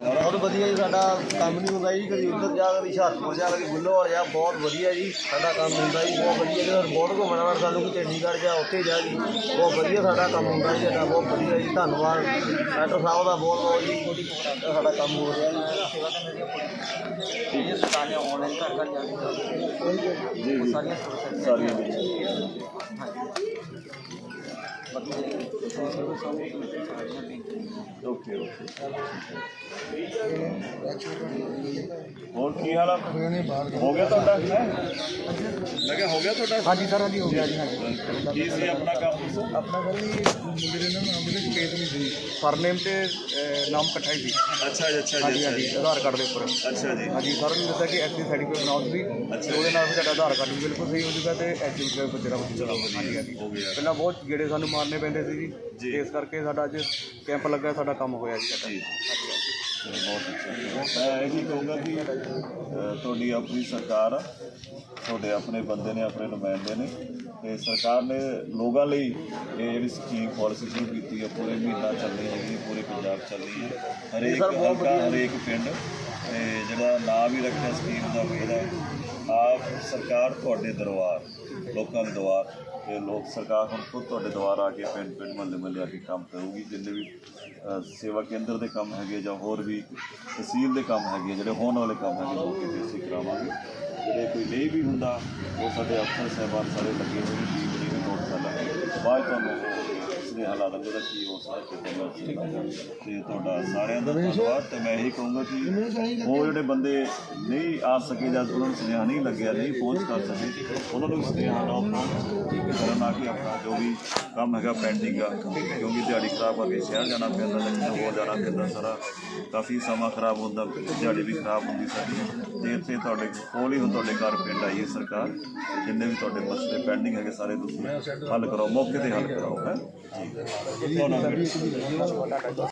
ਬਹੁਤ ਵਧੀਆ ਜੀ ਸਾਡਾ ਕੰਮ ਨਹੀਂ ਹੁੰਦਾ ਜੀ ਕਦੀ ਉੱਧਰ ਜਾ ਕਦੀ ਹੁਸ਼ਿਆਰਪੁਰ ਜਾ ਕਦੀ ਬੁੱਲੋਵਾਲ ਜਾ ਬਹੁਤ ਵਧੀਆ ਜੀ ਸਾਡਾ ਕੰਮ ਹੁੰਦਾ ਜੀ ਬਹੁਤ ਵਧੀਆ ਜਦੋਂ ਬਹੁਤ ਘੁੰਮਣਾ ਵਾ ਸਾਨੂੰ ਕੋਈ ਚੰਡੀਗੜ੍ਹ ਜਾ ਉੱਥੇ ਜਾ ਜੀ ਬਹੁਤ ਵਧੀਆ ਸਾਡਾ ਕੰਮ ਹੁੰਦਾ ਜੀ ਸਾਡਾ ਬਹੁਤ ਵਧੀਆ ਜੀ ਧੰਨਵਾਦ। ਡਾਕਟਰ ਸਾਹਿਬ ਦਾ ਬਹੁਤ ਬਹੁਤ ਜੀ ਸਾਡਾ ਕੰਮ ਹੋ ਰਿਹਾ ਜੀ। ਸਾਰੀਆਂ ਆਨਲਾਈਨ ਘਰ ਘਰ ਜਾ ਕੇ ਜੀ ਜੀ। ਸਾਰੀਆਂ ਸਾਰੀਆਂ ਓਕੇ ਓਕੇ ਹੋਰ ਕੀ ਹਾਲ ਆ? ਹੋ ਗਿਆ ਤੁਹਾਡਾ? ਹੈ ਮੈਂ ਕਿਹਾ ਹੋ ਗਿਆ ਤੁਹਾਡਾ? ਹਾਂਜੀ ਸਰ ਹਾਂਜੀ ਹੋ ਗਿਆ ਜੀ ਹਾਂਜੀ। ਕੀ ਸੀ ਆਪਣਾ ਕੰਮ? ਆਪਣਾ ਮੁੰਡੇ ਦੇ ਨਾਮ ਨਾਮ ਦੇ ਸਪੇਸ ਨਹੀਂ ਸੀ ਸਰਨੇਮ ਤੇ ਨਾਮ ਇਕੱਠਾ ਹੀ ਸੀ। ਅੱਛਾ ਜੀ ਅੱਛਾ ਜੀ ਹਾਂਜੀ ਆਧਾਰ ਕਾਰਡ ਦੇ ਉੱਪਰ। ਅੱਛਾ ਜੀ। ਹਾਂਜੀ ਸਰ ਨੇ ਦੱਸਿਆ ਕਿ ਐਕਟਿਵ ਸਰਟੀਫਿਕੇਟ ਅੱਛਾ। ਤੇ ਉਹਦੇ ਨਾਲ ਵੀ ਤੁਹਾਡਾ ਆਧਾਰ ਕਾਰਡ ਵੀ ਬਿਲਕੁਲ ਸਹੀ ਹੋ ਜੂਗਾ ਤੇ ਐਕਟਿਵ ਸਰਟੀਫਿਕੇਟ ਹਾਂਜੀ ਵਧੀਆ ਹੋ ਗਿਆ। ਪਹਿਲਾਂ ਬਹੁਤ ਗੇੜੇ ਸਾਨੂੰ ਮਾਰਨੇ ਪੈਂਦੇ ਸੀ ਜੀ। ਜੀ। ਇਸ ਕਰਕੇ ਸਾਡਾ ਅੱਜ ਕੈਂਪ ਲੱਗਾ ਸਾਡਾ ਕੰਮ ਹੋਇਆ ਜੀ ਸਾਡਾ। ਜੀ। ਚਲੋ ਬਹੁਤ ਅੱਛਾ ਮੈਂ ਇਹ ਵੀ ਕਹੂੰਗਾ ਕਿ ਅ, ਤੁਹਾਡੀ ਆਪਣੀ ਸਰਕਾਰ ਆ। ਤੁਹਾਡੇ ਆਪਣੇ ਬੰਦੇ ਨੇ ਆਪਣੇ ਨੁਮਾਇੰਦੇ ਨੇ। ਤੇ ਸਰਕਾਰ ਨੇ ਲੋਕਾਂ ਲਈ ਇਹ ਜਿਹੜੀ ਸਕੀਮ ਪਾਲਿਸੀ ਸ਼ੁਰੂ ਕੀਤੀ ਹੈ ਪੂਰੇ ਮਹੀਨਾ ਚੱਲਣੀ ਹੈਗੀ ਪੂਰੇ ਪੰਜਾਬ ਚੱਲਣੀ ਹੈ। ਹਰੇਕ ਹਲਕਾ ਹਰੇਕ ਪਿੰਡ ਤੇ ਜਿਹੜਾ ਨਾਂ ਵੀ ਰੱਖਿਆ ਸਕੀਮ ਦਾ ਵੀ ਇਹਦਾ ਆਪ ਸਰਕਾਰ ਤੁਹਾਡੇ ਦਰਬਾਰ, ਲੋਕਾਂ ਦੇ ਦਰਬਾਰ ਤੇ ਲੋਕ ਸਰਕਾਰ ਹੁਣ ਖੁਦ ਤੁਹਾਡੇ ਦਰਬਾਰ ਆ ਕੇ ਪਿੰਡ ਪਿੰਡ ਮਹੱਲੇ ਮਹੱਲੇ ਆ ਕੇ ਕੰਮ ਕਰੂਗੀ, ਜਿੰਨੇ ਵੀ ਸੇਵਾ ਕੇਂਦਰ ਦੇ ਕੰਮ ਹੈਗੇ ਜਾਂ ਹੋਰ ਵੀ ਤਹਿਸੀਲ ਦੇ ਕੰਮ ਹੈਗੇ ਜਿਹੜੇ ਹੋਣ ਵਾਲੇ ਕੰਮ ਹੈਗੇ ਉਹ ਕਿਤੇ ਅਸੀਂ ਕਰਾਵਾਂਗੇ। ਜਿਹੜੇ ਕੋਈ ਨਹੀਂ ਵੀ ਹੁੰਦਾ, ਉਹ ਸਾਡੇ ਅਫਸਰ, ਸਾਹਿਬਾਨ ਸਾਰੇ ਲੱਗੇ ਹੋਏ ਨੇ, ਟੀਮ ਨੇ ਵੀ ਨੋਟ ਬਾਅਦ ਤੁਹਾਨੂੰ ਸੁਨੇਹਾ ਲਾ ਦਾਂਗੇ ਉਹਦਾ ਕੀ ਹੋ। ਸਕਦਾ ਤੇ ਤੁਹਾਡਾ ਸਾਰਿਆਂ ਦਾ ਧੰਨਵਾਦ ਤੇ ਮੈਂ ਇਹੀ ਕਹੂੰਗਾ ਕਿ ਉਹ ਜਿਹੜੇ ਬੰਦੇ ਨਹੀਂ ਆ ਸਕੇ ਜਾਂ ਉਹਨਾਂ ਨੂੰ ਸੁਨੇਹਾ ਨਹੀਂ ਲੱਗਿਆ ਨਹੀਂ ਪਹੁੰਚ ਕਰ ਸਕੇ ਉਹਨਾਂ ਨੂੰ ਸੁਨੇਹਾ ਨਾ ਪਹੁੰਚ ਕਰਨ ਆ ਕੇ ਆਪਣਾ ਜੋ ਵੀ ਕੰਮ ਹੈਗਾ ਪੈਂਡਿੰਗ ਆ, ਕਿਉਂਕਿ ਦਿਹਾੜੀ ਖਰਾਬ ਕਰਕੇ ਸ਼ਹਿਰ ਜਾਣਾ ਪੈਂਦਾ ਜਾਂ ਕਿਤੇ ਜਾਣਾ ਪੈਂਦਾ ਸਾਰਾ। ਕਾਫੀ ਸਮਾਂ ਖਰਾਬ ਹੁੰਦਾ ਦਿਹਾੜੀ ਵੀ ਖਰਾਬ ਹੁੰਦੀ ਸਾਡੀ। ਤੇ ਇੱਥੇ ਤੁਹਾਡੇ ਕੋਲ ਹੀ ਹੁਣ ਤੁਹਾਡੇ ਘਰ ਪਿੰਡ ਆਈ ਹੈ ਸਰਕਾਰ, ਜਿੰਨੇ ਵੀ ਤੁਹਾਡੇ ਮਸਲੇ ਪੈਂਡਿੰਗ ਹੈਗੇ ਸਾਰੇ ਤੁਸੀਂ ਹੱਲ ਕਰਾਓ, ਮੌਕੇ ਤੇ ਹੱਲ ਕਰਾਓ, ਹੈ?